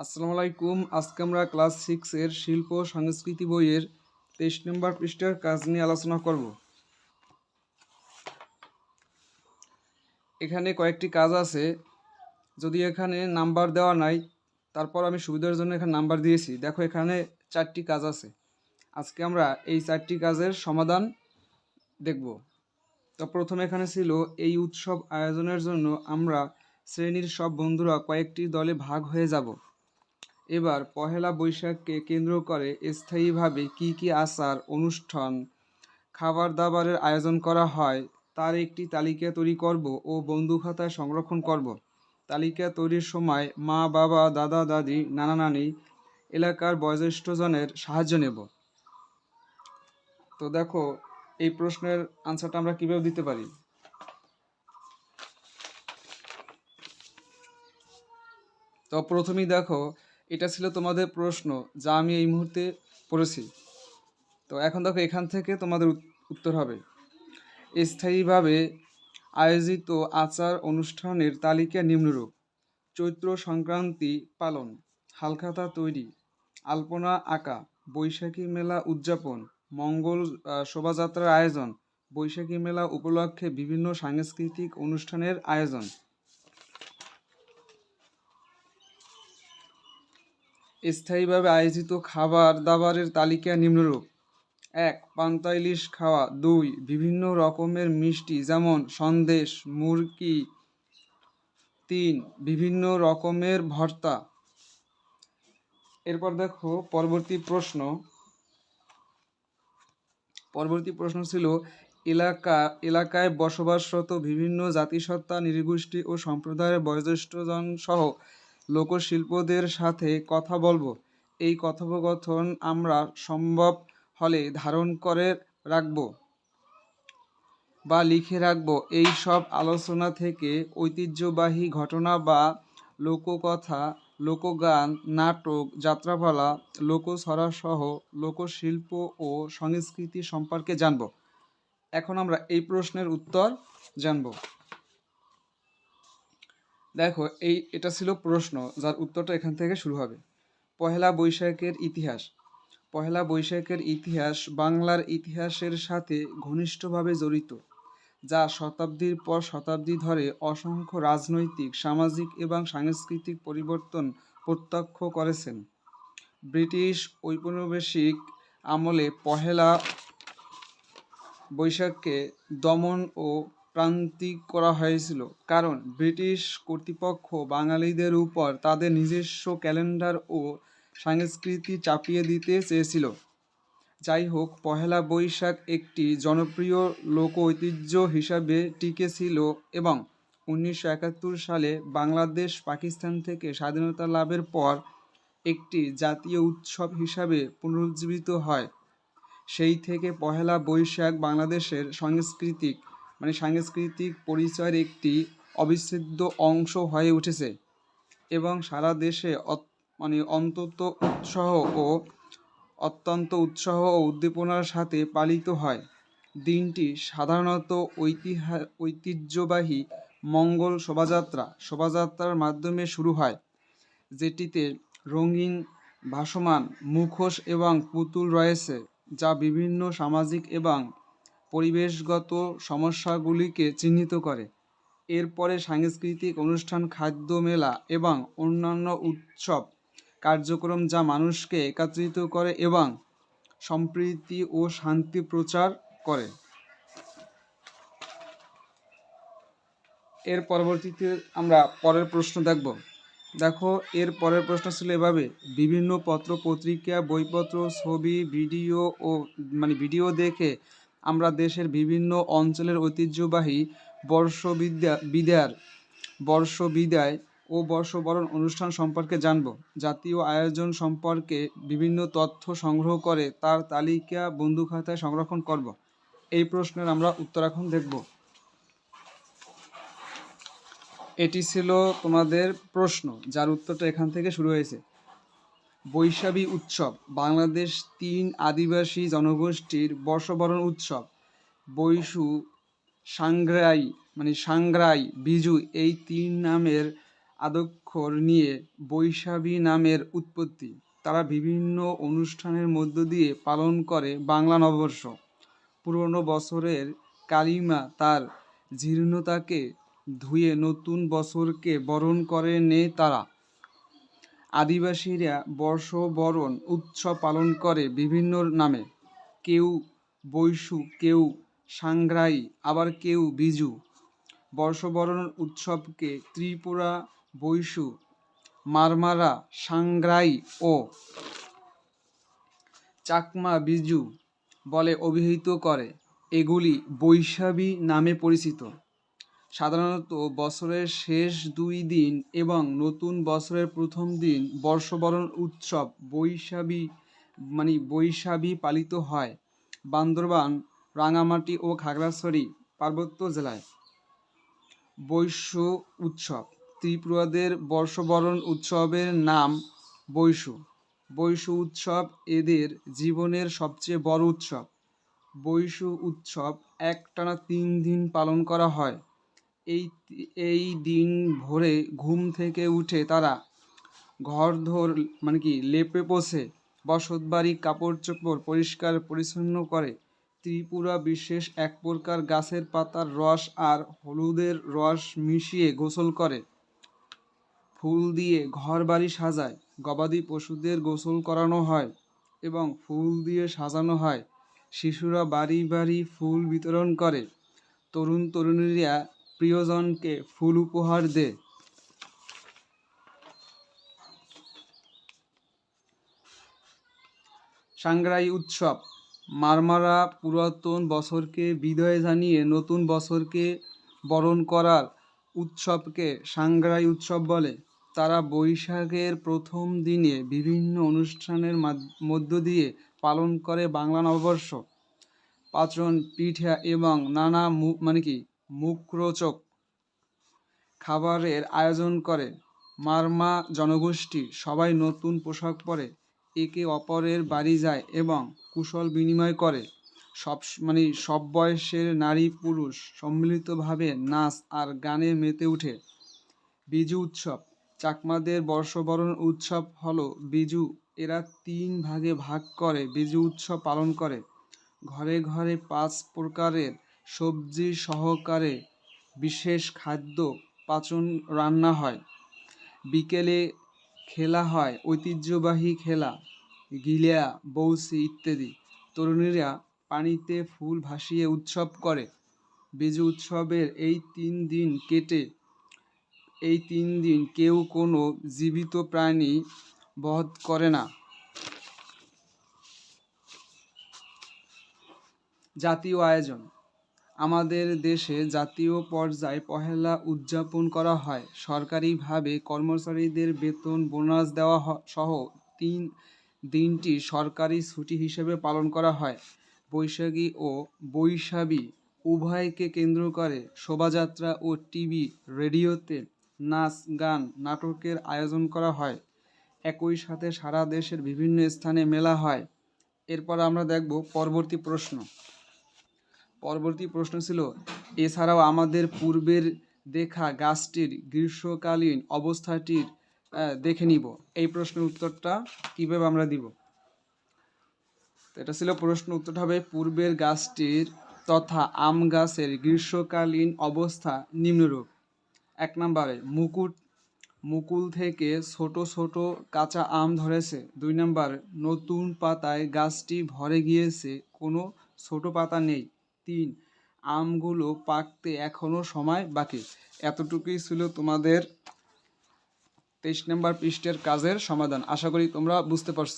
আসসালামু আলাইকুম। আজকে আমরা ক্লাস সিক্সের শিল্প সংস্কৃতি বইয়ের তেইশ নম্বর পৃষ্ঠার কাজ নিয়ে আলোচনা করব। এখানে কয়েকটি কাজ আছে। যদি এখানে নাম্বার দেওয়া নাই, তারপর আমি সুবিধার জন্য এখানে নাম্বার দিয়েছি। দেখো এখানে চারটি কাজ আছে। আজকে আমরা এই চারটি কাজের সমাধান দেখব। তো প্রথমে এখানে ছিল, এই উৎসব আয়োজনের জন্য আমরা শ্রেণির সব বন্ধুরা কয়েকটি দলে ভাগ হয়ে যাব। এবার পহেলা বৈশাখকে কেন্দ্র করে স্থায়ীভাবে কি কি আচার, অনুষ্ঠান খাবার দাবারের আয়োজন করা হয়, তার একটি তালিকা তৈরি করব ও বন্ধু খাতায় সংরক্ষণ করব। তালিকা তৈরির সময় মা, বাবা, দাদা, দাদি, নানা, নানি, এলাকার বয়োজ্যেষ্ঠজনের সাহায্য নেব। তো দেখো, এই প্রশ্নের আনসারটা আমরা কীভাবে দিতে পারি? তো প্রথমেই দেখো এটা ছিল তোমাদের প্রশ্ন যা আমি এই মুহূর্তে পড়েছি। তো এখন দেখো এখান থেকে তোমাদের উত্তর হবে। স্থায়ীভাবে আয়োজিত আচার অনুষ্ঠানের তালিকা নিম্নরূপ। চৈত্র সংক্রান্তি পালন, হালখাতা তৈরি, আলপনা আঁকা, বৈশাখী মেলা উদযাপন, মঙ্গল শোভাযাত্রার আয়োজন, বৈশাখী মেলা উপলক্ষে বিভিন্ন সাংস্কৃতিক অনুষ্ঠানের আয়োজন। স্থায়ীভাবে আয়োজিত খাবার দাবারের তালিকা নিম্নরূপ। এক, পান্তা ইলিশ খাওয়া। দুই, বিভিন্ন রকমের মিষ্টি, যেমন সন্দেশ মুরকি তিন, বিভিন্ন রকমের ভর্তা। এরপর দেখো পরবর্তী প্রশ্ন। পরবর্তী প্রশ্ন ছিল, এলাকা, এলাকায় বসবাসরত বিভিন্ন জাতিসত্তা নৃগোষ্ঠী ও সম্প্রদায়ের বয়োজ্যেষ্ঠজন সহ লোকশিল্পদের সাথে কথা বলব। এই কথোপকথন আমরা সম্ভব হলে ধারণ করে রাখব বা লিখে রাখব। এই সব আলোচনা থেকে ঐতিহ্যবাহী ঘটনা বা লোককথা, লোকগান, নাটক, যাত্রাপালা লোকছড়া সহ লোকশিল্প ও সংস্কৃতি সম্পর্কে জানব। এখন আমরা এই প্রশ্নের উত্তর জানব। দেখো, এই, এটা ছিল প্রশ্ন যার উত্তরটা এখান থেকে শুরু হবে। পহেলা বৈশাখের ইতিহাস। পহেলা বৈশাখের ইতিহাস বাংলার ইতিহাসের সাথে ঘনিষ্ঠভাবে জড়িত, যা শতাব্দীর পর শতাব্দী ধরে অসংখ্য রাজনৈতিক, সামাজিক এবং সাংস্কৃতিক পরিবর্তন প্রত্যক্ষ করেছেন। ব্রিটিশ ঔপনিবেশিক আমলে পহেলা বৈশাখকে দমন ও প্রান্তিক করা হয়েছিল। কারণ ব্রিটিশ কর্তৃপক্ষ বাঙালিদের উপর তাদের নিজস্ব ক্যালেন্ডার ও সংস্কৃতি চাপিয়ে দিতে চেয়েছিল। যাই হোক, পহেলা বৈশাখ একটি জনপ্রিয় লোক ঐতিহ্য হিসাবে টিকে ছিল এবং উনিশশো একাত্তর সালে বাংলাদেশ পাকিস্তান থেকে স্বাধীনতা লাভের পর একটি জাতীয় উৎসব হিসাবে পুনরুজ্জীবিত হয়। সেই থেকে পহেলা বৈশাখ বাংলাদেশের সাংস্কৃতিক মানে সাংস্কৃতিক পরিচয়ের একটি অবিচ্ছেদ্য অংশ হয়ে উঠেছে এবং সারা দেশে মানে অন্তত উৎসাহ ও অত্যন্ত উৎসাহ ও উদ্দীপনার সাথে পালিত হয়। দিনটি সাধারণত ঐতিহা ঐতিহ্যবাহী মঙ্গল শোভাযাত্রা, শোভাযাত্রার মাধ্যমে শুরু হয়, যেটিতে রঙিন, ভাসমান, মুখোশ এবং পুতুল রয়েছে, যা বিভিন্ন সামাজিক এবং পরিবেশগত সমস্যাগুলিকে চিহ্নিত করে। এরপরে সাংস্কৃতিক অনুষ্ঠান, খাদ্য মেলা এবং অন্যান্য উৎসব কার্যক্রম যা মানুষকে একত্রিত করে এবং সম্প্রীতি ও শান্তি প্রচার করে। এর পরবর্তীতে আমরা পরের প্রশ্ন দেখব। দেখো, এর পরের প্রশ্ন ছিল এভাবে, বিভিন্ন পত্র, পত্রিকা, বইপত্র, ছবি, ভিডিও ও মানে ভিডিও দেখে আমরা দেশের বিভিন্ন অঞ্চলের ঐতিহ্যবাহী বর্ষবিদ্যা বিদ্যার বর্ষ বিদায় ও বর্ষবরণ অনুষ্ঠান সম্পর্কে জানব। জাতীয় আয়োজন সম্পর্কে বিভিন্ন তথ্য সংগ্রহ করে তার তালিকা বন্ধু খাতায় সংরক্ষণ করব। এই প্রশ্নের আমরা উত্তর এখন দেখব। এটি ছিল তোমাদের প্রশ্ন, যার উত্তরটা এখান থেকে শুরু হয়েছে। বৈশাখী উৎসব, বাংলাদেশ তিন আদিবাসী জনগোষ্ঠীর বর্ষবরণ উৎসব, বৈশু সাংগ্রাই মানে সাংগ্রাই বিজু এই তিন নামের আদক্ষর নিয়ে বৈশাখী নামের উৎপত্তি। তারা বিভিন্ন অনুষ্ঠানের মধ্য দিয়ে পালন করে বাংলা নববর্ষ। পুরনো বছরের কালিমা তার জীর্ণতাকে ধুয়ে নতুন বছরকে বরণ করে নেয় তারা। আদিবাসীরা বর্ষবরণ উৎসব পালন করে বিভিন্ন নামে। কেউ বৈশু, কেউ সাংগ্রাই, আবার কেউ বিজু। বর্ষবরণ উৎসবকে ত্রিপুরা, বৈশু, মারমারা, সাংগ্রাই ও চাকমা বিজু বলে অভিহিত করে। এগুলি বৈশাখী নামে পরিচিত। সাধারণত বছরের শেষ দুই দিন এবং নতুন বছরের প্রথম দিন বর্ষবরণ উৎসব বৈশাখী মানে বৈশাখী পালিত হয় বান্দরবান, রাঙামাটি ও খাগড়াছড়ি পার্বত্য জেলায়। বৈশ্য উৎসব, ত্রিপুরাদের বর্ষবরণ উৎসবের নাম বৈশু বৈশু উৎসব এদের জীবনের সবচেয়ে বড় উৎসব। বৈশু উৎসব একটানা তিন দিন পালন করা হয়। এই এই দিন ভোরে ঘুম থেকে উঠে তারা ঘর ধর মানে কি, লেপে পোষে বসত বাড়ি কাপড় চোপড় পরিষ্কার পরিচ্ছন্ন করে। ত্রিপুরা বিশেষ এক প্রকার গাছের পাতার রস আর হলুদের রস মিশিয়ে গোসল করে। ফুল দিয়ে ঘর বাড়ি সাজায়। গবাদি পশুদের গোসল করানো হয় এবং ফুল দিয়ে সাজানো হয়। শিশুরা বাড়ি বাড়ি ফুল বিতরণ করে। তরুণ তরুণীরা প্রিয়জনকে ফুল উপহার দেয় সাংগ্রাই উৎসব, মারমারা পুরাতন বছরকে বিদায় জানিয়ে নতুন বছরকে বরণ করার উৎসবকে সাংগ্রাই উৎসব বলে। তারা বৈশাখের প্রথম দিনে বিভিন্ন অনুষ্ঠানের মাধ- মধ্য দিয়ে পালন করে বাংলা নববর্ষ। পাচন পিঠা এবং নানা মানে কি মুখরোচক খাবারের আয়োজন করে। মারমা জনগোষ্ঠী সবাই নতুন পোশাক পরে, একে অপরের বাড়ি যায় এবং কুশল বিনিময় করে। সব মানে সব বয়সের নারী পুরুষ সম্মিলিতভাবে নাচ আর গানে মেতে ওঠে বিজু উৎসব, চাকমাদের বর্ষবরণ উৎসব হলো বিজু। এরা তিন ভাগে ভাগ করে। বিজু উৎসব পালন করে। ঘরে ঘরে পাঁচ প্রকারের সবজি সহকারে বিশেষ খাদ্য পাচন রান্না হয়। বিকেলে খেলা হয়, ঐতিহ্যবাহী খেলা, গিলিয়া বৌসি ইত্যাদি। তরুণীরা পানিতে ফুল ভাসিয়ে উৎসব করে। বিজু উৎসবের এই তিন দিন কেটে, এই তিন দিন কেউ কোনো জীবিত প্রাণী বধ করে না। জাতীয় আয়োজন আমাদের দেশে জাতীয় পর্যায়ে পহেলা উদযাপন করা হয়। সরকারিভাবে কর্মচারীদের বেতন, বোনাস দেওয়া সহ তিন দিনটি সরকারি ছুটি হিসেবে পালন করা হয়। বৈশাখী ও বৈশাখী উভয়কে কেন্দ্র করে শোভাযাত্রা ও টিভি, রেডিওতে নাচ, গান, নাটকের আয়োজন করা হয়। একই সাথে সারা দেশের বিভিন্ন স্থানে মেলা হয়। এরপর আমরা দেখব পরবর্তী প্রশ্ন। পরবর্তী প্রশ্ন ছিল, এছাড়াও আমাদের পূর্বের দেখা গাছটির গ্রীষ্মকালীন অবস্থাটির দেখে নিব। এই প্রশ্নের উত্তরটা কীভাবে আমরা দিব? এটা ছিল প্রশ্ন উত্তরটা হবে, পূর্বের গাছটির তথা আম গাছের গ্রীষ্মকালীন অবস্থা নিম্নরূপ। এক নম্বরে, মুকুট, মুকুল থেকে ছোট ছোট কাঁচা আম ধরেছে। দুই নম্বর, নতুন পাতায় গাছটি ভরে গিয়েছে, কোনো ছোট পাতা নেই। তিন। আমগুলো পাকতে এখনও সময় বাকি। এতটুকুই ছিল তোমাদের তেইশ নম্বর পৃষ্ঠের কাজের সমাধান। আশা করি তোমরা বুঝতে পারছ।